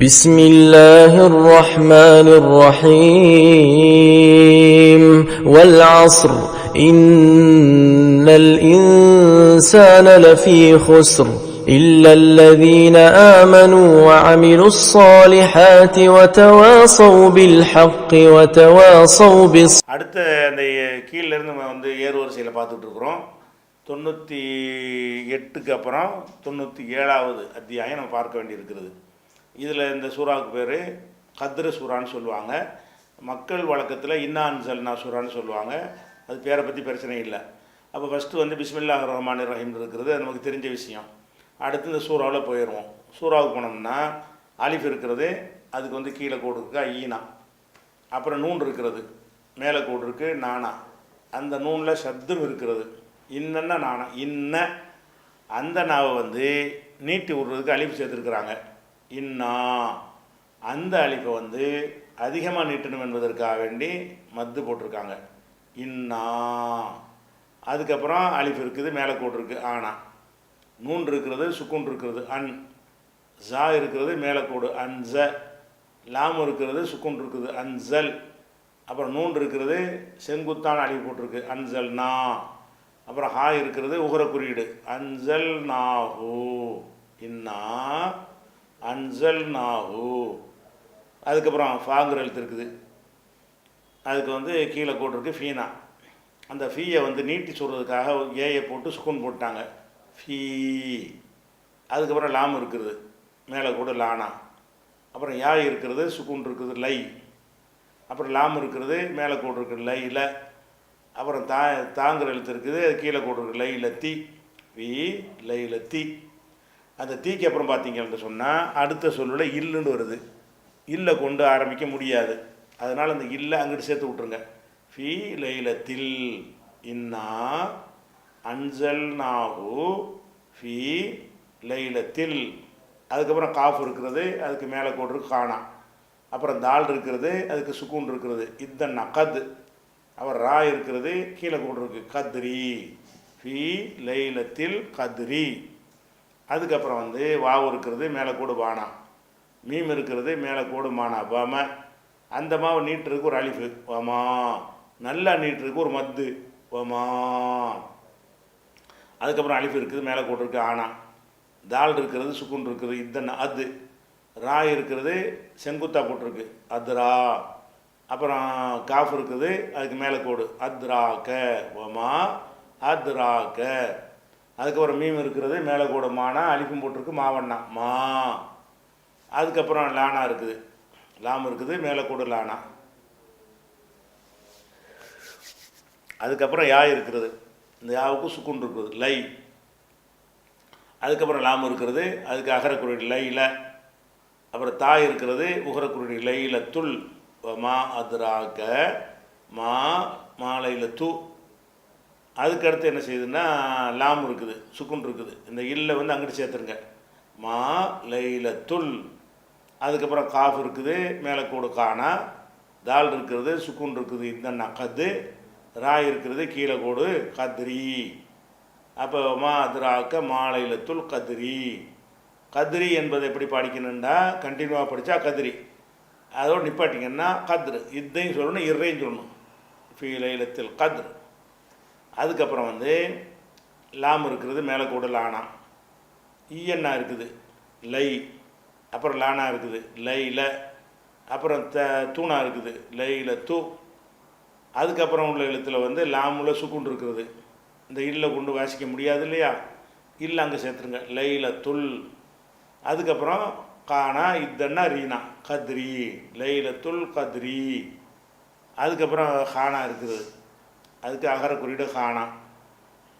بسم الله الرحمن الرحيم والعصر إن الإنسان لفي خسر إلا الذين آمنوا وعملوا الصالحات وتواصوا بالحق وتواصوا بالصبر அடுத்த அந்த கீழ இருந்து நம்ம வந்து ஏறு வரிசையில் பார்த்துட்டு இருக்கிறோம் தொண்ணூற்றி எட்டுக்கு அப்புறம் தொண்ணூற்றி ஏழாவது அத்தியாயம் நம்ம பார்க்க வேண்டியிருக்கிறது இதில் இந்த சூறாவுக்கு பேர் கத்ர சூறான்னு சொல்லுவாங்க. மக்கள் வழக்கத்தில் இன்னான்சல்னா சூறான்னு சொல்லுவாங்க. அது பேரை பற்றி பிரச்சனை இல்லை. அப்போ ஃபஸ்ட்டு வந்து பிஸ்மில்லா ரஹ்மான் ரஹீம் இருக்கிறது அது நமக்கு தெரிஞ்ச விஷயம். அடுத்து இந்த சூறாவில் போயிடுவோம் சூறாவுக்கு போனோம்னா அலிஃப் இருக்கிறது அதுக்கு வந்து கீழே கோடு இருக்குது ஈனா. அப்புறம் நூன் இருக்கிறது மேலே கோடு இருக்குது நானா. அந்த நூனில் சப்தம் இருக்கிறது. இன்னன்னா நானா. இன்ன அந்த நாவை வந்து நீட்டி விடுறதுக்கு அழிப்பு சேர்த்துருக்குறாங்க. இன்னா. அந்த அழிப்பை வந்து அதிகமாக நீட்டணும் என்பதற்காக வேண்டி மத்து போட்டிருக்காங்க. இன்னா. அதுக்கப்புறம் அழிப்பு இருக்குது மேலே கூட்டிருக்கு இருக்குது ஆனா. நூன் இருக்கிறது சுக்குன் இருக்கிறது அன். ஜா இருக்கிறது மேலே கோடு அன்ச லாம் இருக்கிறது சுக்குன் இருக்குது அன்சல் அப்புறம் நூன் இருக்கிறது செங்குத்தான அழிவு போட்டிருக்கு அன்சல் நா. அப்புறம் ஹா இருக்கிறது உகர குறியீடு அன்சல் நாஹூ இன்னா. அன்சல் நாஹூ அதுக்கப்புறம் ஃபாங்கிற எழுத்து இருக்குது. அதுக்கு வந்து கீழே போட்டிருக்கு ஃபீனா. அந்த ஃபீயை வந்து நீட்டி சொல்கிறதுக்காக ஏயை போட்டு சுக்குன் போட்டாங்க. ஃபீ. அதுக்கப்புறம் லாம் இருக்கிறது மேலே கூட லானா. அப்புறம் யா இருக்கிறது சுக்குன் இருக்குது லை. அப்புறம் லாம் இருக்கிறது மேலே கோடு இருக்குது லை ல. அப்புறம் தா தாங்குற எழுத்து இருக்குது அது கீழே கோடு இருக்குது லை லத்தி வி லை லத்தி அந்த தீக்கு அப்புறம் பார்த்தீங்கன்னு சொன்னால் அடுத்த சொல்லில் இல்லுன்னு வருது. இல்லை கொண்டு ஆரம்பிக்க முடியாது. அதனால் அந்த இல்லை அங்கிட்டு சேர்த்து விட்ருங்க ஃபி லைலத்தில் இன்னா அன்சல் நாகு ஃபி லைலத்தில். அதுக்கப்புறம் காஃப் இருக்கிறது அதுக்கு மேலே கோடு காணா அப்புறம் தால் இருக்கிறது அதுக்கு சுக்கூன் இருக்கிறது. இந்த கத் அப்புறம் ரா இருக்கிறது கீழே கோடு இருக்கு கத்ரி. ஃபி லைலத்தில் கத்ரி. அதுக்கப்புறம் வந்து வாவு இருக்கிறது மேலே கூடு பானா மீம் இருக்கிறது மேலே கூடு மானா. பாம அந்த மாவு நீட்டுறதுக்கு ஒரு அழிஃபு ஓமா நல்லா நீட்டுறதுக்கு ஒரு மத்து. ஓமா அதுக்கப்புறம் அலிஃப் இருக்குது மேலே கோடு இருக்குது ஆனா. தால் இருக்கிறது சுக்குன் இருக்குது இத்தனை அது. ரா இருக்கிறது செங்குத்தா போட்டிருக்கு அத்ரா. அப்புறம் காஃப் இருக்குது அதுக்கு மேலே கோடு. அத்ரா க ஓமா அத்ரா க அதுக்கப்புறம் மீம் இருக்கிறது மேலே கூட மானா அழிப்பும் போட்டிருக்கு மாவண்ணா. மா. அதுக்கப்புறம் லானா இருக்குது. லாம் இருக்குது மேலே கூட லானா. அதுக்கப்புறம் யா இருக்கிறது. இந்த யாவுக்கு சுக்குன் இருக்குது. லை. அதுக்கப்புறம் லாம் இருக்கிறது அதுக்கு அகரக்குருடி லைல அப்புறம் தாய் இருக்கிறது உகரக்குருடி லைல துல் மா அதுராக மா மாலையில் து. அதுக்கு அடுத்து என்ன செய்யுதுன்னா லாம் இருக்குது சுக்குன் இருக்குது. இந்த இல்லை வந்து அங்கிட்டு சேர்த்துருங்க. மா லைல துல் அதுக்கப்புறம் காஃப் இருக்குது மேலே கூடு காணா தால் இருக்கிறது சுக்குன் இருக்குது இந்த நக்கது ரா இருக்கிறது கீழே கோடு கத்ரி. அப்போ மா அதிராக்க மாலைலத்துல் கத்ரி. கத்ரி என்பதை எப்படி படிக்கணுண்டா கண்டினியூவாக படித்தா கத்ரி. அதோடு நிப்பாட்டிங்கன்னா கத்ரு. இதையும் சொல்லணும் இறையும் சொல்லணும். ஃபீலைலத்தில் கத்ரு. அதுக்கப்புறம் வந்து லாம் இருக்கிறது மேலே கூட லானா. ஈயண்ணா இருக்குது? லை. அப்புறம் லானா இருக்குது. லைல. அப்புறம் த தூணா இருக்குது. லைல தூ. அதுக்கப்புறம் உள்ள எழுத்தில் வந்து லாமுல சுக்குண்டு இருக்கிறது இந்த இல்லை கொண்டு வாசிக்க முடியாது இல்லையா? இல்லை அங்கே சேர்த்துருங்க. லைல துல். அதுக்கப்புறம் கானா இத்தன்னா ரீனா. கத்ரி. லைல துல் கத்ரி. அதுக்கப்புறம் ஹானா இருக்குது. அதுக்கு அகர குறியீடு ஹானா.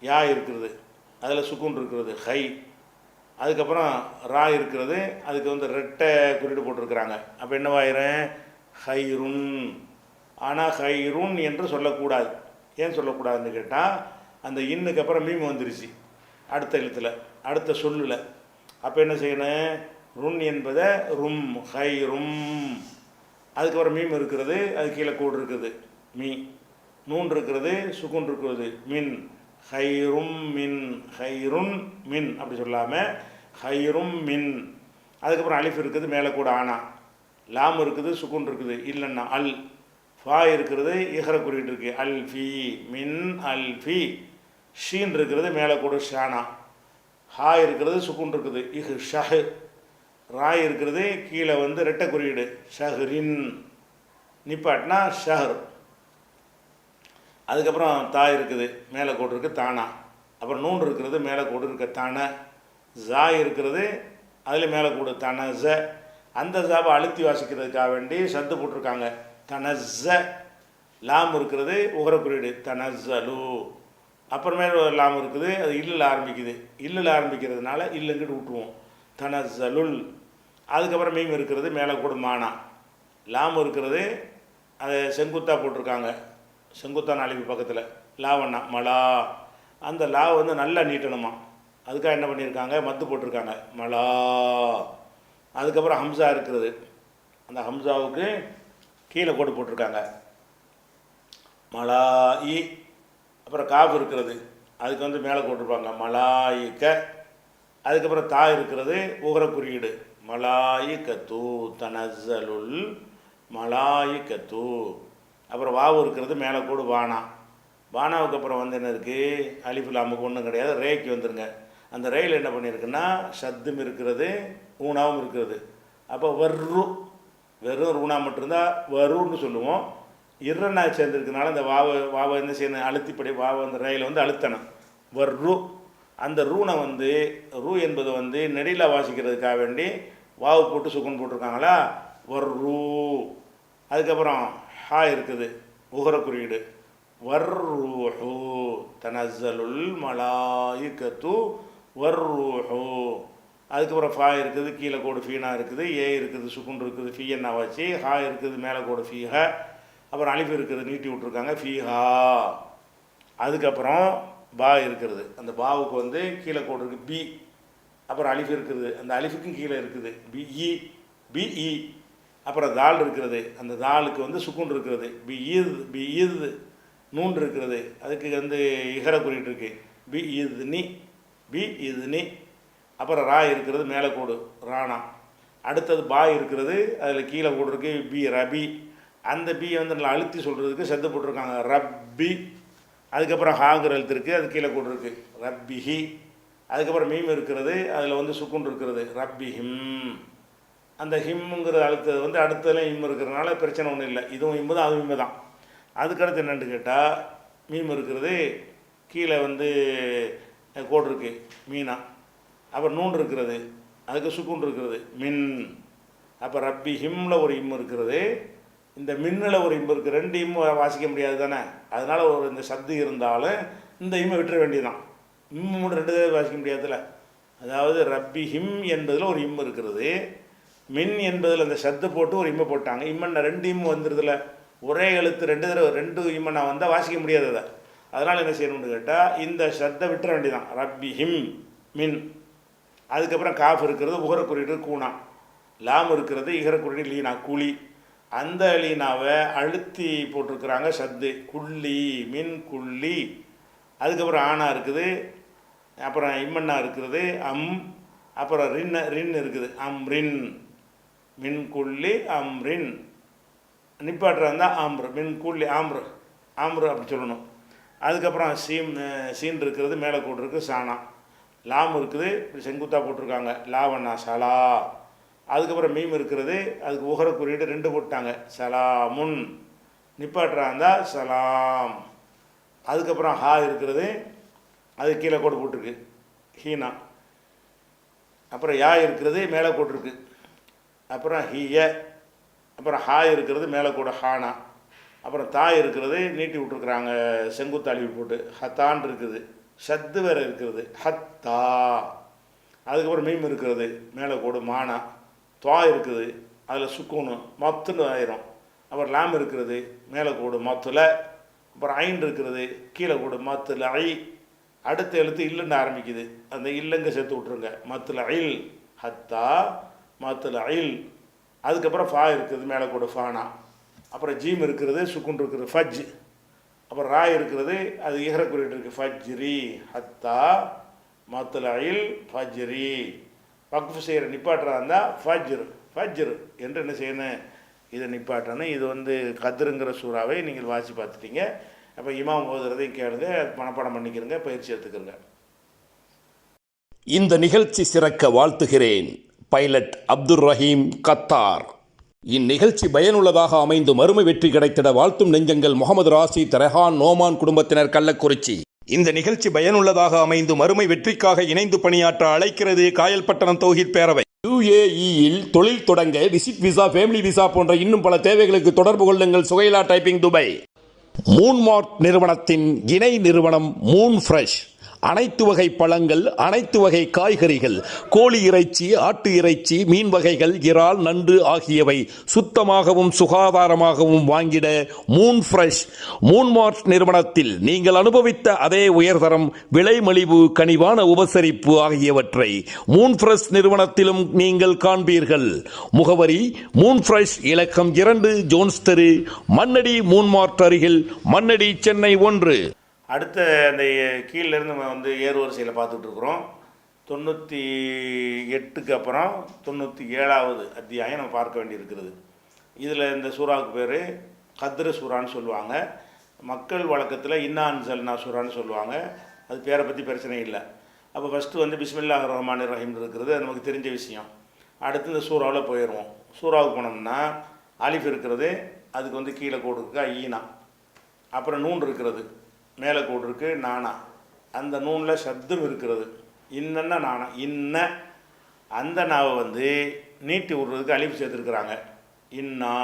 யா இருக்கிறது. அதில் சுக்குன் இருக்கிறது. ஹை. அதுக்கப்புறம் ரா இருக்கிறது. அதுக்கு வந்து ரெட்டை குறியீடு போட்டிருக்கிறாங்க. அப்போ என்னவாயிரும் ஹைருன். ஆனால் ஹைருன் என்று சொல்லக்கூடாது. ஏன் சொல்லக்கூடாதுன்னு கேட்டால் அந்த இன்னுக்கு அப்புறம் மீம் வந்துருச்சு. அடுத்த எழுத்தில் அடுத்த சொல்லில். அப்போ என்ன செய்யணும்? ருன் என்பதை ரும் ஹை ரும் அதுக்கப்புறம் மீம் இருக்கிறது. அது கீழே கூடு இருக்குது. மீ. நூன் இருக்கிறது சுகுன் இருக்கிறது. மின் ஹைரும் மின் ஹைருன் மின் அப்படி சொல்லாமல் ஹைரும் மின். அதுக்கப்புறம் அலிஃப் இருக்குது மேலே கூட ஆனா. லாம் இருக்குது சுக்குன் இருக்குது இல்லைன்னா அல். ஃபா இருக்கிறது இஹர குறிக்கிட்டு இருக்கு. அல் ஃபி மின் அல் ஃபி. ஷீன் இருக்கிறது மேலே கூட ஷானா. ஹா இருக்கிறது சுக்குன் இருக்குது இஹ் ஷஹ். ராய் இருக்கிறது கீழே வந்து ரெட்டை குறியீடு ஷஹ்ரின். நிப்பாட்னா ஷஹர். அதுக்கப்புறம் தா இருக்குது மேலே கோடு இருக்குது தானா. அப்புறம் நூன் இருக்கிறது மேலே கோடு இருக்க தானே. ஜா இருக்கிறது அதில் மேலே கூடு தனஸ அந்த ஜாவை அழுத்தி வாசிக்கிறதுக்காக வேண்டி சத்து போட்டிருக்காங்க. தனஸ லாம் இருக்கிறது உகர குறியீடு தனஸலு அப்புறமேல ஒரு லாம் இருக்குது அது இல்லில் ஆரம்பிக்குது. இல்லில் ஆரம்பிக்கிறதுனால இல்லுங்கிட்டு விட்டுருவோம் தனஸலுல் அதுக்கப்புறம் மீம் இருக்கிறது மேலே கூட மானா. லாம் இருக்கிறது அதை செங்குத்தாக போட்டிருக்காங்க. செங்குத்தான் அழிவு பக்கத்தில் லாவண்ணா மலா. அந்த லா வந்து நல்லா நீட்டணுமா? அதுக்காக என்ன பண்ணியிருக்காங்க? மத்து போட்டிருக்காங்க. மலா. அதுக்கப்புறம் ஹம்சா இருக்கிறது. அந்த ஹம்சாவுக்கு கீழே கோடு போட்டிருக்காங்க. மலாயி. அப்புறம் காஃப் இருக்கிறது. அதுக்கு வந்து மேலே போட்டிருப்பாங்க. மலாயிக்க அதுக்கப்புறம் தா இருக்கிறது உகர குறியீடு மலாயிக்கத்து தனசலுல் தூ அப்புறம் வாவு இருக்கிறது மேலே கூடு வானா. வானாவுக்கு அப்புறம் வந்து என்ன இருக்குது அலிஃபுல் ஒன்றும் கிடையாது. ரேக்கு வந்துருங்க. அந்த ரயில் என்ன பண்ணியிருக்குன்னா சத்தும் இருக்கிறது ஊனாவும் இருக்கிறது. அப்போ வர்ரு வெறும் ரூணா மட்டும்தான் வருன்னு சொல்லுவோம். இரநா சேர்ந்துருக்கனால அந்த வாவை வாவை என்ன செய்யணும்? அழுத்திப்படி வாவை அந்த ரயிலை வந்து அழுத்தணும். வர்ரு அந்த ரூனை வந்து ரூ என்பது வந்து நெடியில் வாசிக்கிறதுக்காக வேண்டி வாவு போட்டு சுக்குன்னு போட்டிருக்காங்களா? வர்ரு. அதுக்கப்புறம் ஹா இருக்குது உகர குறியீடு. வர்ரூஹு தனசலுல் மலாயிக்கத்து வர்ரூஹு. அதுக்கப்புறம் ஃபா இருக்குது கீழே கோடு ஃபீனா இருக்குது ஏ இருக்குது சுக்குன் இருக்குது ஃபீயன்னா வச்சு ஹா இருக்குது மேலே கோடு ஃபீஹ. அப்புறம் அலிஃப் இருக்குது நீட்டி விட்ருக்காங்க ஃபீஹா. அதுக்கப்புறம் பா இருக்கிறது அந்த பாவுக்கு வந்து கீழே கோடு இருக்குது பி. அப்புறம் அலிஃப் இருக்குது. அந்த அலிஃபுக்கும் கீழே இருக்குது பிஇ பிஇ அப்புறம் தால் இருக்கிறது அந்த தாலுக்கு வந்து சுக்குன் இருக்கிறது பி ஈது பி ஈது நூன் இருக்கிறது அதுக்கு வந்து இகர குறியீட்டு இருக்கு. பி இது நீ பி இது நீ அப்புறம் ரா இருக்கிறது மேலே கோடு ராணா அடுத்தது பா இருக்கிறது அதில் கீழே கோடு இருக்கு பி ரபி. அந்த பியை வந்து நல்லா அழுத்தி சொல்கிறதுக்கு சத்து போட்டிருக்காங்க. ரப்பி. அதுக்கப்புறம் ஹாங்கிற எழுத்து இருக்குது அது கீழே கோடு இருக்கு. ரப்பிஹி. அதுக்கப்புறம் மீம் இருக்கிறது அதில் வந்து சுக்குன் இருக்கிறது. ரப்பி ஹிம் அந்த ஹிம்முங்கிற அழுத்தது வந்து அடுத்ததுலேயும் இம் இருக்கிறதுனால பிரச்சனை ஒன்றும் இல்லை. இதுவும் இம்மு தான் அதுவும் இம்மு தான். அதுக்கடுத்து என்னென்னு கேட்டால் மீம் இருக்கிறது கீழே வந்து கோடு இருக்குது மீனா. அப்புறம் நூன் இருக்கிறது அதுக்கு சுக்குன் இருக்கிறது மின். அப்போ ரப்பி ஹிம்மில் ஒரு இம்மு இருக்கிறது இந்த மின்னில் ஒரு இம்மு இருக்குது ரெண்டு இம் வாசிக்க முடியாது தானே? அதனால் ஒரு இந்த சத்து இருந்தாலும் இந்த இம்மை விட்டுற வேண்டியதுதான். இம்மு மட்டும் ரெண்டு தடவை வாசிக்க முடியாதுல்ல. அதாவது ரப்பி ஹிம் என்பதில் ஒரு இம்மு இருக்கிறது மின் என்பதில் அந்த சத்து போட்டு ஒரு இம்மை போட்டாங்க. இம்மன்னா ரெண்டு இம்மு வந்துடுதுல ஒரே எழுத்து ரெண்டு தடவை ரெண்டு இம்மன்னா வந்தால் வாசிக்க முடியாது அதை. அதனால் என்ன செய்யணும்னு கேட்டால் இந்த சத்தை விட்டுற வேண்டியதான் ரப்பி ஹிம் மின். அதுக்கப்புறம் காஃப் இருக்கிறது உகர குறியீடு கூணா லாம் இருக்கிறது இகர குறியீடு லீனா குழி. அந்த லீனாவை அழுத்தி போட்டிருக்கிறாங்க சத்து. குள்ளி மின் குள்ளி. அதுக்கப்புறம் ஆனா இருக்குது. அப்புறம் இம்மன்னா இருக்கிறது அம். அப்புறம் ரின் ரின் இருக்குது. அம் ரின். மின் அம்ரின். அம் ரின் இருந்தால் ஆம்ரு மின்குள்ளி ஆம்ரு ஆம்ரு அப்படி சொல்லணும். அதுக்கப்புறம் சீம் சீன் இருக்கிறது மேலே கூட்டுருக்கு சாணா. லாம் இருக்குது இப்படி செங்குத்தாக போட்டிருக்காங்க. லாவண்ணா சலா. அதுக்கப்புறம் மீம் இருக்கிறது அதுக்கு உகர குறியீடு ரெண்டு போட்டாங்க. சலாமுன். நிப்பாட்டுறா இருந்தால் சலாம். அதுக்கப்புறம் ஹா இருக்கிறது அது கீழே கோடு போட்டிருக்கு. ஹீனா. அப்புறம் யா இருக்கிறது மேலே போட்டிருக்கு அப்புறம் ஹிய அப்புறம் ஹா இருக்கிறது மேலே கூட ஹானா. அப்புறம் தா இருக்கிறது நீட்டி விட்ருக்குறாங்க செங்குத்தாளி போட்டு. ஹத்தான் இருக்குது. சத்து வேற இருக்கிறது ஹத்தா. அதுக்கப்புறம் மீம் இருக்கிறது. மேலே கூட மானா. துவா இருக்குது. அதில் சுக்கூனு மத்துன்னு ஆயிரும். அப்புறம் லாம் இருக்கிறது மேலே கூடு மத்துல. அப்புறம் ஐன் இருக்கிறது கீழே கூடு மத்துல ஐ. அடுத்த எழுத்து இல்லைன்னு ஆரம்பிக்குது. அந்த இல்லைங்க சேர்த்து விட்ருங்க மத்துல ஐல் ஹத்தா. மத்துல அயில் அதுக்கப்புறம் ஃபா இருக்குது மேலே கூட ஃபானா. அப்புறம் ஜீம் இருக்கிறது சுக்குன் இருக்கிறது ஃபஜ். அப்புறம் ரா இருக்கிறது அது இகர குறியீட்டு இருக்குது ஃபஜ்ரி. ஹத்தா மத்துல அயில் ஃபஜ்ரி. வக்ஃபு செய்கிற நிப்பாட்டுறா இருந்தால் ஃபஜ்ர். ஃபஜ்ர். என்று என்ன செய்யணும்? இதை நிப்பாட்டணும். இது வந்து கதிருங்கிற சூறாவை நீங்கள் வாசி பார்த்துட்டீங்க. அப்போ இமாம் ஓதுறதையும் கேளுங்க மனப்பாடம் பண்ணிக்கிறங்க பயிற்சி எடுத்துக்கிறங்க. இந்த நிகழ்ச்சி சிறக்க வாழ்த்துகிறேன். Pilot Abdur Rahim Qatar. இந்நிகழ்ச்சி பயனுள்ளதாக அமைந்து மறுமை வெற்றி கிடைத்திட வாழ்த்தும் நெஞ்சங்கள் முகமது ராசி தரஹான் நோமான் குடும்பத்தினர் கள்ளக்குறிச்சி. இந்த நிகழ்ச்சி பயனுள்ளதாக அமைந்து மறுமை வெற்றிக்காக இணைந்து பணியாற்ற அழைக்கிறது காயல்பட்டணம் தௌஹித் பேரவை. யுஏஇயில் தொழில் தொடங்க விசிட் விசா ஃபேமிலி விசா போன்ற இன்னும் பல தேவைகளுக்கு தொடர்பு கொள்ளுங்கள் சுகைலா டைப்பிங் துபை. மூன்மார்ட் நிறுவனத்தின் இணை நிறுவனம் மூன் ஃப்ரெஷ் அனைத்து வகை பழங்கள் அனைத்து வகை காய்கறிகள் கோழி இறைச்சி ஆட்டு இறைச்சி மீன் வகைகள் இறால் நண்டு ஆகியவை சுத்தமாகவும் சுகாதாரமாகவும் வாங்கிட மூன் ஃப்ரெஷ் மூன்மார்ட் நிறுவனத்தில் நீங்கள் அனுபவித்த அதே உயர்தரம் விலை மலிவு கனிவான உபசரிப்பு ஆகியவற்றை மூன் ஃப்ரெஷ் நிறுவனத்திலும் நீங்கள் காண்பீர்கள். முகவரி மூன் ஃப்ரெஷ் இலக்கம் இரண்டு ஜோன்ஸ் தெரு மண்ணடி மூன்மார்ட் அருகில் மண்ணடி சென்னை ஒன்று. அடுத்த அந்த கீழேருந்து நம்ம வந்து ஏறு வரிசையில் பார்த்துட்ருக்குறோம் தொண்ணூற்றி எட்டுக்கு அப்புறம் தொண்ணூற்றி ஏழாவது அத்தியாயம் நம்ம பார்க்க வேண்டியிருக்கிறது. இதில் இந்த சூறாவுக்கு பேர் கத்ர சூறான்னு சொல்லுவாங்க. மக்கள் வழக்கத்தில் இன்னான் சல்னா சூறான்னு சொல்லுவாங்க. அது பேரை பற்றி பிரச்சனை இல்லை. அப்போ ஃபஸ்ட்டு வந்து பிஸ்மில்லா ரஹ்மான் ரஹீம் இருக்கிறது. அது நமக்கு தெரிஞ்ச விஷயம். அடுத்து இந்த சூறாவில் போயிடுவோம் சூறாவுக்கு போனோம்னா அலிஃப் இருக்கிறது அதுக்கு வந்து கீழே கோடு இருக்கு ஈனா. அப்புறம் நூன் இருக்கிறது. மேலே கோடு இருக்கு நானா. அந்த நூனில் சப்தம் இருக்கிறது. இன்னன்னா நானா. இன்ன அந்த நாவை வந்து நீட்டி விடுறதுக்கு அழிப்பு சேர்த்துருக்குறாங்க. இன்னா.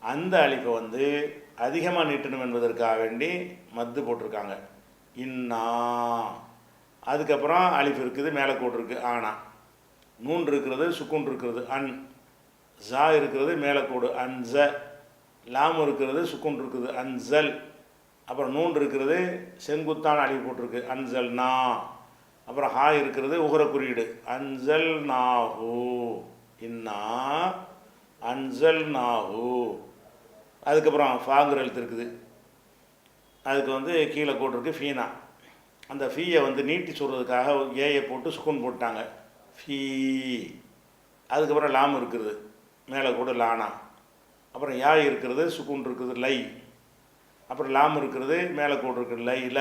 அந்த அழிப்பை வந்து அதிகமாக நீட்டணும் என்பதற்காக வேண்டி மத்து போட்டிருக்காங்க. இன்னா. அதுக்கப்புறம் அழிப்பு இருக்குது மேலே கோடு இருக்குது ஆனா. நூன் இருக்கிறது சுக்குன் இருக்கிறது அன். ஜா இருக்கிறது மேலே கோடு அன்ச லாம் இருக்கிறது சுக்குன் இருக்குது அன்சல் அப்புறம் நூன் இருக்கிறது செங்குத்தான அழிவு போட்டிருக்கு அன்சல் நா. அப்புறம் ஹா இருக்கிறது உகர குறியீடு அன்சல் நாஹூ இன்னா அன்சல் நாஹூ அதுக்கப்புறம் ஃபாங்கிற எழுத்து இருக்குது. அதுக்கு வந்து கீழே போட்டிருக்கு ஃபீனா. அந்த ஃபீயை வந்து நீட்டி சொல்கிறதுக்காக ஏயை போட்டு சுக்குன் போட்டாங்க ஃபீ. அதுக்கப்புறம் லாம் இருக்கிறது மேலே கூட லானா. அப்புறம் யா இருக்கிறது சுக்குன் இருக்குது லை. அப்புறம் லாம் இருக்கிறது மேலே கோடு இருக்குது லை இல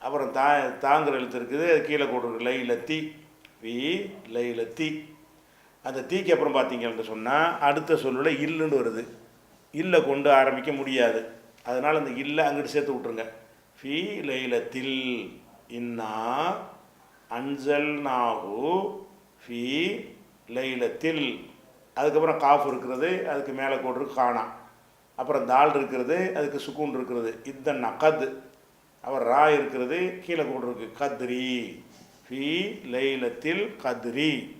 அப்புறம் தா தாங்கிற எழுத்து இருக்குது அது கீழே கோடு இருக்குது லை லத்தி வி லை லத்தி அந்த தீக்கு அப்புறம் பார்த்தீங்கன்னு சொன்னால் அடுத்த சொல்லில் இல்லுன்னு வருது. இல்லை கொண்டு ஆரம்பிக்க முடியாது. அதனால் அந்த இல்லை அங்கிட்டு சேர்த்து விட்ருங்க ஃபி லைலத்தில் இன்னா அன்சல் நாகு ஃபி லைலத்தில் அதுக்கப்புறம் காஃப் இருக்கிறது அதுக்கு மேலே கோடு இருக்கு அப்புறம் தால் இருக்கிறது அதுக்கு சுக்கூன் இருக்கிறது. இந்த நகது. அப்புறம் ரா இருக்கிறது கீழே கோடு கத்ரி. ஃபி லைலத்தில் கத்ரி.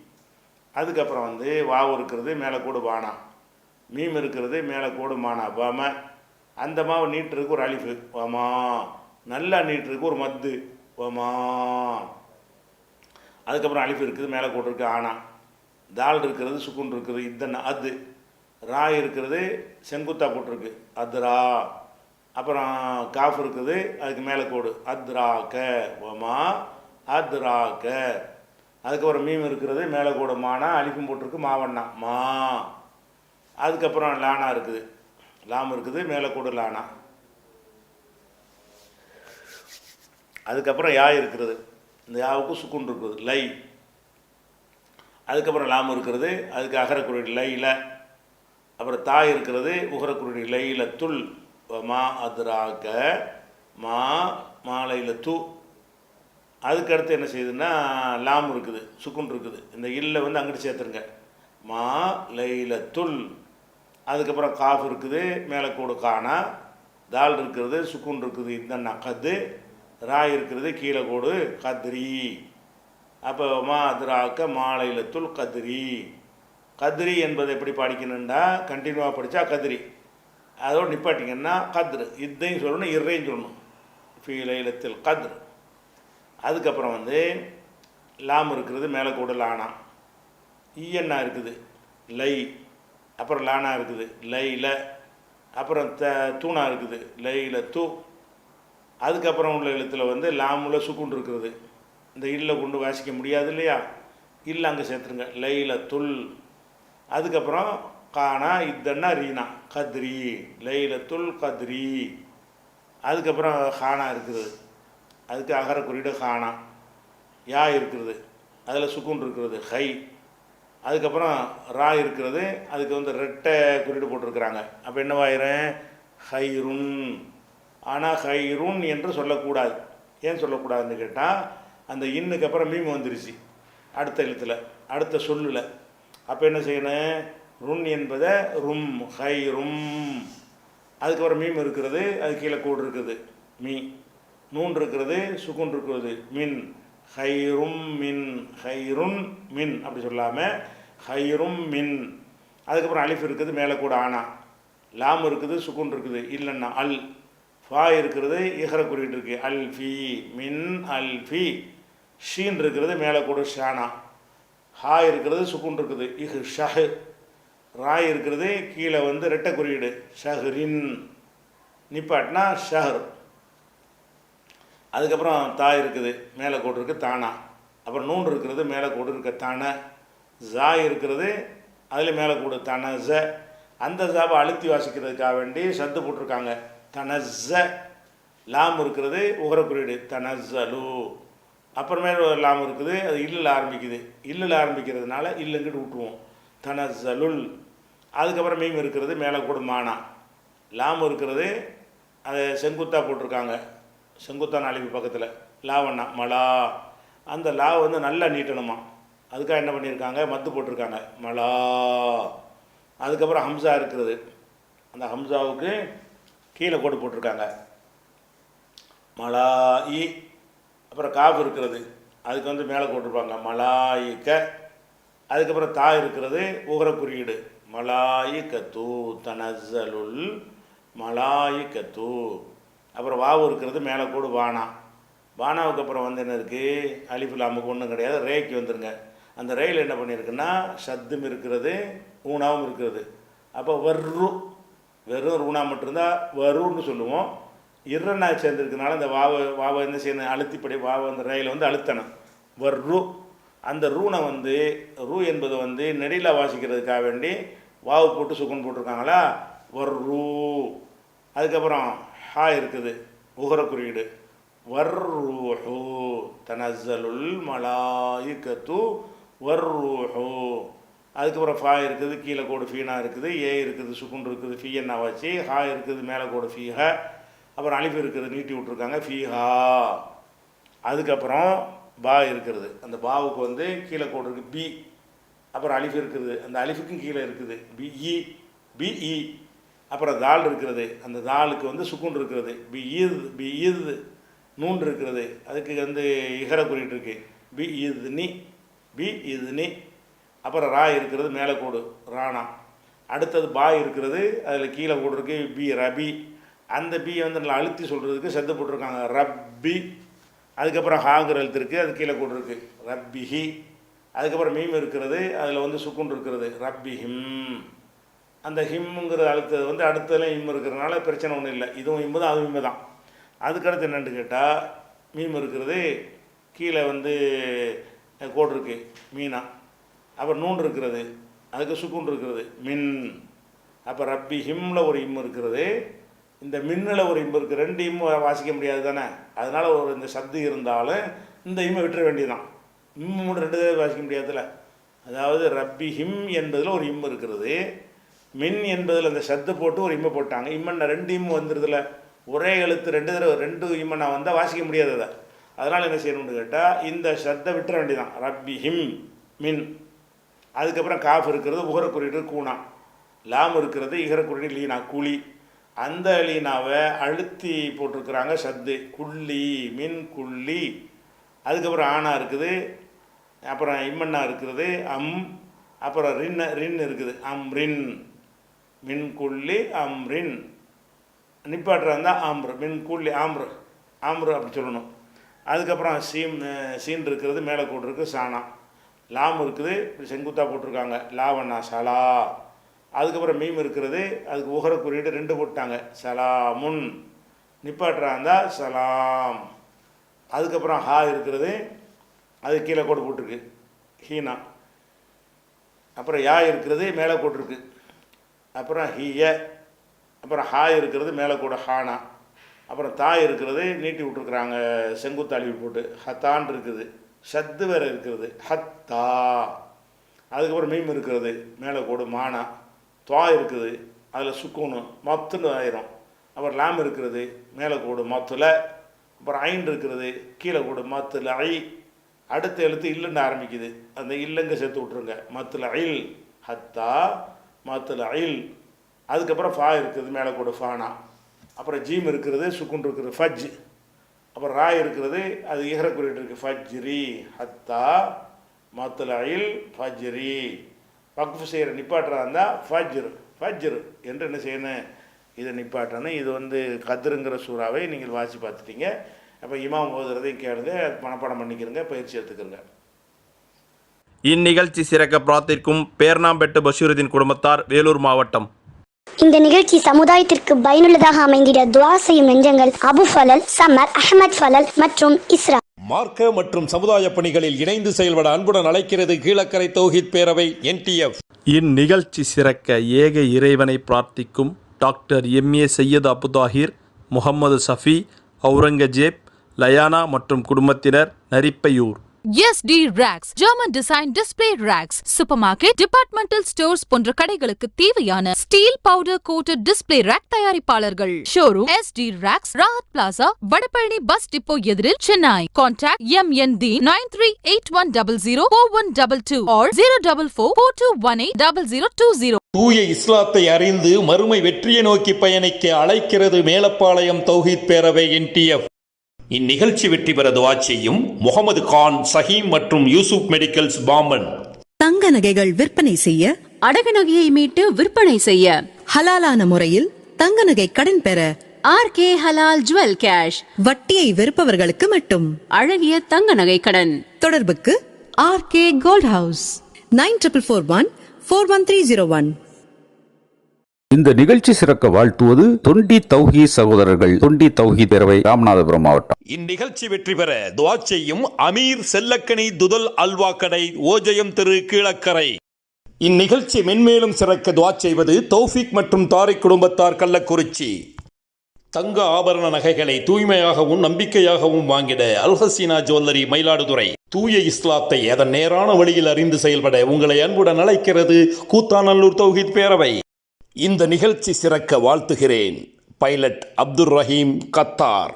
அதுக்கப்புறம் வந்து வாவு இருக்கிறது மேலே கூடு வானா மீம் இருக்கிறது மேலே கூடு மானா. வம. அந்த மாவு நீட்டுறதுக்கு ஒரு அலிஃபு. வமா. நல்லா நீட்டுறதுக்கு ஒரு மத்து. வமா. அதுக்கப்புறம் அலிஃப் இருக்குது மேலே கூட்டிருக்கு ஆனா. தால் இருக்கிறது சுக்குன் இருக்குது இந்த அது ரா இருக்கிறது செங்குத்தா போட்டிருக்கு அத்ரா. அப்புறம் காஃப் இருக்குது அதுக்கு மேலே கோடு. அத்ரா க ஒமா அத்ரா க அதுக்கப்புறம் மீம் இருக்கிறது மேலே கூட மானா அழிப்பும் போட்டிருக்கு மாவண்ணா. மா. அதுக்கப்புறம் லானா இருக்குது. லாம் இருக்குது மேலே கூட லானா. அதுக்கப்புறம் யா இருக்கிறது இந்த யாவுக்கு சுக்குன் இருக்குது. லை. அதுக்கப்புறம் லாம் இருக்கிறது அதுக்கு அகரக்குறி லைல அப்புறம் தாய் இருக்கிறது உகரக்குறி லைல துல் மா அதுராக மா மாலையில் தூ அதுக்கடுத்து என்ன செய்யுதுன்னா லாம் இருக்குது சுக்குன் இருக்குது. இந்த இல்லை வந்து அங்கிட்டு சேர்த்துருங்க. மா லைல துல் அதுக்கப்புறம் காஃப் இருக்குது மேலே கூடு காணா. தால் இருக்கிறது சுக்குன் இருக்குது இந்த நக்கது ரா இருக்கிறது கீழே கோடு கத்ரி. அப்போ மா அதிராக்க மாலையில துல் கத்ரி. கத்ரி என்பதை எப்படி படிக்கணுண்டா கண்டினியூவாக படித்தா கத்ரி. அதோடு நிப்பாட்டிங்கன்னா கத்ரு. இதையும் சொல்லணும் இறையும் சொல்லணும். ஃபீலைலத்தில் கத்ரு அதுக்கப்புறம் வந்து லாம் இருக்கிறது மேலே கூட லானா e ஈயண்ணா இருக்குது? லை அப்புறம் லானா இருக்குது லைல அப்புறம் த தூணா இருக்குது லைல தூ அதுக்கப்புறம் உள்ள எழுத்தில் வந்து லாமுல சுக்குண்டு இருக்கிறது இந்த இல்லை கொண்டு வாசிக்க முடியாது இல்லையா? இல்லை அங்கே சேர்த்துருங்க. லைலத்துல் அதுக்கப்புறம் கானா இத்தன்னா ரீனா கத்ரி லைலத்துல் கத்ரி. அதுக்கப்புறம் ஹானா இருக்குது. அதுக்கு அகர குறியீடு ஹானா. யா இருக்கிறது அதில் சுக்குன் இருக்கிறது ஹை. அதுக்கப்புறம் ரா இருக்கிறது அதுக்கு வந்து ரெட்டை குறியீடு போட்டிருக்கிறாங்க. அப்போ என்னவாயிரும் ஹைருன். ஆனால் ஹைருன் என்று சொல்லக்கூடாது. ஏன் சொல்லக்கூடாதுன்னு கேட்டால் அந்த இன்னுக்கு அப்புறம் மீம் வந்துருச்சு. அடுத்த எழுத்தில் அடுத்த சொல்லில். அப்போ என்ன செய்யணும் ருண் என்பதை ரும் ஹை ரும். அதுக்கப்புறம் மீம் இருக்கிறது அது கீழே கூடு இருக்குது. மீ. நூன் இருக்கிறது சுக்குன் இருக்கிறது. மின். ஹைரும் மின். ஹைருன் மின். அப்படி சொல்லாமல் ஹைரும் மின். அதுக்கப்புறம் அலிஃப் இருக்குது மேலே கூட ஆனா. லாம் இருக்குது சுக்குன் இருக்குது. இல்லைன்னா அல். ஃபா இருக்கிறது இஹர குறிக்கிட்டு இருக்கு. அல் ஃபி. மின் அல் ஃபி. ஷீன் இருக்கிறது மேலே கூட ஷானா. ஹா இருக்கிறது சுக்குன் இருக்குது. இஹ் ஷஹ். ராய் இருக்கிறது கீழே வந்து ரெட்டை குறியீடு. ஷஹ்ரின். நிப்பாட்னா ஷஹர். அதுக்கப்புறம் தா இருக்குது மேலே கோடு இருக்குது தானா. அப்புறம் நூன் இருக்கிறது மேலே கோடு இருக்க தான. ஜா இருக்கிறது அதில் மேலே கூடு தனஸ. அந்த ஜாவை அழுத்தி வாசிக்கிறதுக்காக வேண்டி சத்து போட்டிருக்காங்க. தனஸ. லாம் இருக்கிறது உகர குறியீடு. தனஸலு. அப்புறமேல ஒரு லாம் இருக்குது அது இல்லில் ஆரம்பிக்குது. இல்லில் ஆரம்பிக்கிறதுனால இல்லுங்கிட்டு விட்டுருவோம் தனசலுல். அதுக்கப்புறம் மீம் இருக்கிறது மேலே கூட மானா. லாம் இருக்கிறது அதை செங்குத்தாக போட்டிருக்காங்க. செங்குத்தான் அழிவு பக்கத்தில். லாவண்ணா மலா. அந்த லா வந்து நல்லா நீட்டணுமா. அதுக்காக என்ன பண்ணியிருக்காங்க மத்து போட்டிருக்காங்க. மலா. அதுக்கப்புறம் ஹம்சா இருக்கிறது. அந்த ஹம்சாவுக்கு கீழே கோடு போட்டிருக்காங்க. மலா இ அப்புறம் காஃப் இருக்கிறது அதுக்கு வந்து மேலே போட்டிருப்பாங்க மலாய்க்க. அதுக்கப்புறம் தா இருக்கிறது உகர குறியீடு. மலாயிக்கத்து தனசலுல் மலாயிக்கத்து. அப்புறம் வாவு இருக்கிறது மேலே கூடு வானா. வானாவுக்கு அப்புறம் வந்து என்ன இருக்குது அலிஃபுல் அம்முக்கு ஒன்றும் கிடையாது. ரேக்கு வந்துருங்க. அந்த ரயில் என்ன பண்ணியிருக்குன்னா சத்தும் இருக்கிறது ஊனாவும் இருக்கிறது. அப்போ வர்ரு வெறும் ரூணா மட்டும்தான் வருன்னு சொல்லுவோம். இரநா சேர்ந்துருக்கனால அந்த வாவை வாவை என்ன செய்யணும்? அழுத்திப்படி வாவை அந்த ரயிலை வந்து அழுத்தணும். வர்ரு அந்த ரூனை வந்து ரூ என்பது வந்து நெடியில் வாசிக்கிறதுக்காக வேண்டி வாவு போட்டு சுக்குன் போட்டிருக்காங்களா? வர்ரு அதுக்கப்புறம் ஹா இருக்குது. உகர குறியீடு. வர்ரூஹு தனஸ்ஸலுல் மலாயிக்கத்து. வர்ரூஹு அதுக்கப்புறம் ஃபா இருக்குது. கீழே கோடு ஃபீனா இருக்குது. ஏ இருக்குது. சுக்குன் இருக்குது. ஃபீயன்னா வச்சு ஹா இருக்குது. மேலே கோடு ஃபீஹ. அப்புறம் அலிஃப் இருக்கிறது நீட்டி விட்ருக்காங்க ஃபீஹா. அதுக்கப்புறம் பா இருக்கிறது அந்த பாவுக்கு வந்து கீழே கோடு இருக்குது பி. அப்புறம் அலிஃப் இருக்கிறது அந்த அலிஃபுக்கும் கீழே இருக்குது. பிஇ பிஇ அப்புறம் தால் இருக்கிறது அந்த தாலுக்கு வந்து சுக்குன் இருக்கிறது பி ஈத் பி ஈது. நூன் இருக்கிறது அதுக்கு வந்து இகர குறியீட்டு இருக்கு பி இது நி. பி இது நி. அப்புறம் ரா இருக்கிறது மேலே கோடு. ராணா அடுத்தது பா இருக்கிறது அதில் கீழே கோடு இருக்குது பி ரபி. அந்த பியை வந்து நல்லா அழுத்தி சொல்கிறதுக்கு சத்து போட்டிருக்காங்க. ரப்பி அதுக்கப்புறம் ஹாங்கிற எழுத்து இருக்குது அது கீழே கோடு இருக்கு. ரப்பிஹி அதுக்கப்புறம் மீம் இருக்கிறது அதில் வந்து சுக்குன் இருக்கிறது. ரப்பி ஹிம் அந்த ஹிம்முங்கிற அழுத்தது வந்து அடுத்ததுலாம் இம் இருக்கிறதுனால பிரச்சனை ஒன்றும் இல்லை. இதுவும் இம்மு தான் அதுவும் இம்மு தான். அதுக்கடுத்து என்னென்னு கேட்டால் மீம் இருக்கிறது கீழே வந்து கோடு இருக்கு மீனா. அப்புறம் நூன் இருக்கிறது அதுக்கு சுக்குன் இருக்கிறது மின். அப்போ ரப்பி ஹிம்மில் ஒரு இம்மு இருக்கிறது இந்த மின்னலை ஒரு இம்மு இருக்குது ரெண்டு இம்மு வாசிக்க முடியாது தானே? அதனால் ஒரு இந்த சத்து இருந்தாலும் இந்த இம்மை விட்டுற வேண்டியதுதான். இம்மு மட்டும் ரெண்டு தடவை வாசிக்க முடியாதுல்ல. அதாவது ரப்பி ஹிம் என்பதில் ஒரு இம்மு இருக்கிறது மின் என்பதில் அந்த சத்து போட்டு ஒரு இம்மை போட்டாங்க. இம்மன்னா ரெண்டு இம்மு வந்துடுதுல ஒரே எழுத்து ரெண்டு தடவை ரெண்டு இம்மன்னா வந்தால் வாசிக்க முடியாது அதை. அதனால் என்ன செய்யணும்னு கேட்டால் இந்த சத்தை விட்டுற வேண்டியதான் ரப்பி ஹிம் மின். அதுக்கப்புறம் காஃப் இருக்கிறது உகர குறியீடு கூணா லாம் இருக்கிறது இகர குறியீடு லீனா கூலி அந்த லீனாவை அழுத்தி போட்டிருக்கிறாங்க சத்து. குள்ளி மின் குள்ளி. அதுக்கப்புறம் ஆனா இருக்குது அப்புறம் இம்மன்னா இருக்கிறது அம் அப்புறம் ரின் ரின் இருக்குது. அம் ரின். மின் குள்ளி அம் ரின். நிப்பாட்டுறா இருந்தால் ஆம்ரு. மின் குள்ளி ஆம்ரு. ஆம்ரு அப்படி சொல்லணும். அதுக்கப்புறம் சீம் சீன் இருக்கிறது மேலே கூட்டிருக்கு சாணம் லாம் இருக்குது இப்படி செங்குத்தாக போட்டிருக்காங்க. லாவண்ணா சலா. அதுக்கப்புறம் மீம் இருக்கிறது அதுக்கு உகர குறியீடு ரெண்டு போட்டாங்க. சலாமுன். நிப்பாட்டுறாந்தா இருந்தால் சலாம். அதுக்கப்புறம் ஹா இருக்கிறது அது கீழே கோடு போட்டிருக்கு. ஹீனா. அப்புறம் யா இருக்கிறது மேலே போட்டிருக்கு அப்புறம் ஹிய. அப்புறம் ஹா இருக்கிறது மேலே கூட ஹானா. அப்புறம் தா இருக்கிறது நீட்டி விட்ருக்குறாங்க செங்குத்தாளி போட்டு. ஹத்தான் இருக்குது. சத்து வேறு இருக்கிறது ஹத்தா. அதுக்கப்புறம் மீம் இருக்கிறது மேலே கோடு மானா. துவா இருக்குது அதில் சுக்கூனு மத்துன்னு ஆயிரும். அப்புறம் லாம் இருக்கிறது மேலே கூடு மத்துல அப்புறம் ஐன் இருக்கிறது கீழே கூடு மத்துல ஐ அடுத்த எழுத்து இல்லைன்னு ஆரம்பிக்குது. அந்த இல்லைங்க சேர்த்து விட்ருங்க மத்துல ஐல் ஹத்தா மத்துல ஐல் அதுக்கப்புறம் ஃபா இருக்குது மேலே கூட ஃபானா. அப்புறம் ஜீம் இருக்கிறது சுக்குன் இருக்கிறது ஃபஜ். அப்புறம் ராய் இருக்கிறது அது இகர குறியீடு இருக்குது ஃபஜ்ரி ஹத்தா மத்துல ஐல் ஃபஜ்ரி. வக்ஃபு செய்கிற நிப்பாட்டுறா இருந்தால் ஃபஜ்ர் ஃபஜ்ர். என்று என்ன செய்யணும்? இதை நிப்பாட்டணும். இது வந்து கதிருங்கிற சூறாவை நீங்கள் வாசி பார்த்துட்டீங்க. அப்போ இமாம் ஓதுறதையும் கேளுங்க. மனப்பாடம் பண்ணிக்கிறங்க. பயிற்சி எடுத்துக்கிறங்க. இந்நிகழ்ச்சி சிறக்க பிரார்த்திக்கும் பேர்ணாம்பெட்டு பஷீருதீன் குடும்பத்தார் வேலூர் மாவட்டம். இந்த நிகழ்ச்சி சமுதாயத்திற்கு பயனுள்ளதாக அமைந்திட துவா செய்யும் நெஞ்சங்கள் அபு ஃபலல் சமர் அஹமத் ஃபலல் மற்றும் இஸ்ரா. மார்க்க மற்றும் சமுதாய பணிகளில் இணைந்து செயல்பட அன்புடன் அழைக்கிறது கீழக்கரை தௌஹித் பேரவை என்டிஎஃப் இந்நிகழ்ச்சி சிறக்க ஏக இறைவனை பிரார்த்திக்கும் டாக்டர் எம்ஏ சையது அபுதாஹிர் முகமது சஃபி அவுரங்கஜேப் லயானா மற்றும் குடும்பத்தினர் Narippaiyur. SD racks German design display racks super market departmental stores போன்ற கடைகளுக்கு தேவையான steel powder coated display rack தயாரிப்பாளர்கள். Showroom SD racks Rahat plaza Vadapalani bus depot எதிரில் Chennai contact M N T nine three eight one double zero four one double two or zero double four four two one eight double zero two zero தூய இஸ்லாத்தை அறிந்து மறுமை வெற்றியை நோக்கி பயணிக்க அழைக்கிறது மேலப்பாளையம் தௌஹித் பேரவை என்டிஎஃப் இந்நிகழ்ச்சி வெற்றி பெற துவா செய்யும் முகமது கான் சஹீம் மற்றும் யூசுப் மெடிக்கல்ஸ் பாம்பன். தங்க நகைகள் விற்பனை செய்ய அடகு நகையை மீட்டு விற்பனை செய்ய. ஹலாலான முறையில் தங்க நகை கடன் பெற R K halal jewel cash. வட்டியை வெறுப்பவர்களுக்கு மட்டும். அழகிய தங்க நகை கடன். தொடர்புக்கு R K gold house. Nine triple four one four one three zero one. இந்த நிகழ்ச்சி சிறக்க வாழ்த்துவது தொண்டி தௌஹி சகோதரர்கள் தொண்டி தௌஹி பேரவை ராமநாதபுரம் மாவட்டம். இந்நிகழ்ச்சி வெற்றி பெற துவா செய்யும் அமீர் செல்லக்கணி துதல் அல்வா கடை ஓஜயம் திரு கீழக்கரை. இந்நிகழ்ச்சி மென்மேலும் சிறக்க துவா செய்வது தௌஃபிக் மற்றும் தாரிக் குடும்பத்தார் கள்ளக்குறிச்சி. தங்க ஆபரண நகைகளை தூய்மையாகவும் நம்பிக்கையாகவும் வாங்கிட அல்ஹசீனா ஜுவல்லரி மயிலாடுதுறை. தூய இஸ்லாத்தை அதன் நேரான வழியில் அறிந்து செயல்பட உங்களை அன்புடன் அழைக்கிறது கூத்தாநல்லூர் தௌஹித் பேரவை. இந்த நிகழ்ச்சி சிறக்க வாழ்த்துகிறேன். Pilot Abdur Rahim Qatar.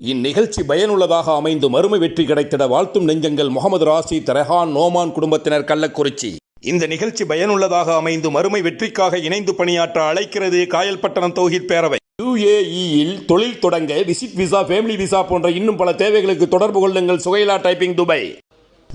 இந்நிகழ்ச்சி பயனுள்ளதாக அமைந்து மறுமை வெற்றி கிடைத்திட வாழ்த்தும் நெஞ்சங்கள் முகமது ராசி தரஹான் நோமான் குடும்பத்தினர் கள்ளக்குறிச்சி. இந்த நிகழ்ச்சி பயனுள்ளதாக அமைந்து மறுமை வெற்றிக்காக இணைந்து பணியாற்ற அழைக்கிறது காயல்பட்டணம் தௌஹித் பேரவை. யுஏஇயில் தொழில் தொடங்க விசிட் விசா ஃபேமிலி விசா போன்ற இன்னும் பல தேவைகளுக்கு தொடர்பு கொள்ளுங்கள். சுகைலா டைப்பிங் துபாய்.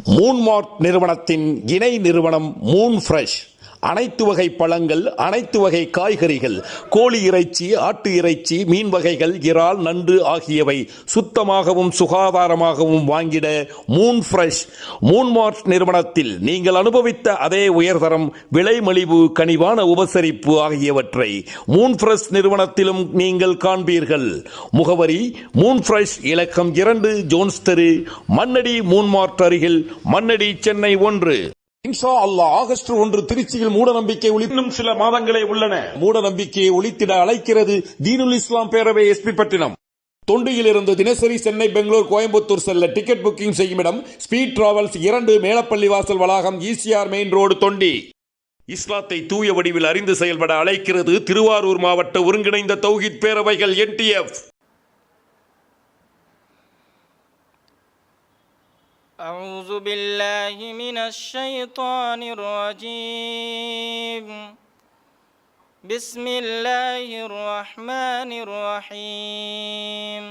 மூன்மார்க் நிறுவனத்தின் இணை நிறுவனம் மூன் ஃப்ரெஷ். அனைத்து வகை பழங்கள் அனைத்து வகை காய்கறிகள் கோழி இறைச்சி ஆட்டு இறைச்சி மீன் வகைகள் இறால் நண்டு ஆகியவை சுத்தமாகவும் சுகாதாரமாகவும் வாங்கிட மூன் ஃப்ரெஷ் மூன்மார்ட் நிறுவனத்தில் நீங்கள் அனுபவித்த அதே உயர்தரம் விலை மலிவு கனிவான உபசரிப்பு ஆகியவற்றை மூன் ஃப்ரெஷ் நிறுவனத்திலும் நீங்கள் காண்பீர்கள். முகவரி மூன் ஃப்ரெஷ் இலக்கம் இரண்டு ஜோன்ஸ் தெரு மண்ணடி மூன்மார்ட் அருகில் மண்ணடி சென்னை ஒன்று. இன்ஷா அல்லாஹ் ஆகஸ்ட் ஒன்று திருச்சியில் மூட நம்பிக்கை ஒளி இன்னும் சில மாதங்களே உள்ளன. மூட நம்பிக்கையை ஒழித்திட அழைக்கிறது தீனுல் இஸ்லாம் பேரவை எஸ்பி பட்டினம். தொண்டியிலிருந்து தினசரி சென்னை பெங்களூர் கோயம்புத்தூர் செல்ல டிக்கெட் புக்கிங் செய்யும் இடம் ஸ்பீட் டிராவல்ஸ் இரண்டு மேலப்பள்ளி வாசல் வளாகம் ஈசிஆர் மெயின் ரோடு தொண்டி. இஸ்லாத்தை தூய வடிவில் அறிந்து செயல்பட அழைக்கிறது திருவாரூர் மாவட்ட ஒருங்கிணைந்த தௌஹித் பேரவைகள் என்டிஎஃப் أعوذ بالله من الشيطان الرجيم. بسم الله الرحمن الرحيم.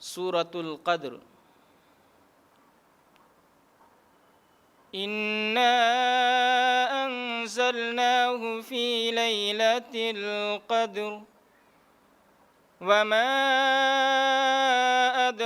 سورة القدر. إنا أنزلناه في ليلة القدر. وما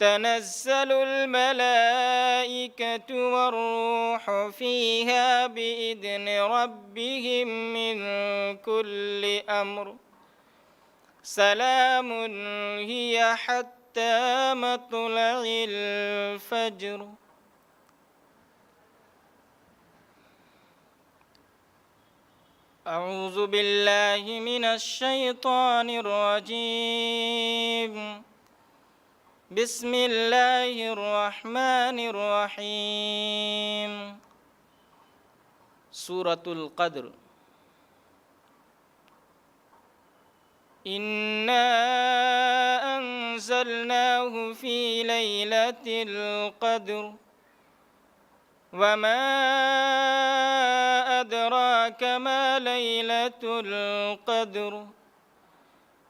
تنزل الملائكة والروح فيها بإذن ربهم من كل أمر. سلام هي حتى مطلع الفجر. أعوذ بالله من الشيطان الرجيم. بسم الله الرحمن الرحيم. سورة القدر. إنا أنزلناه في ليلة القدر. وما أدراك ما ليلة القدر.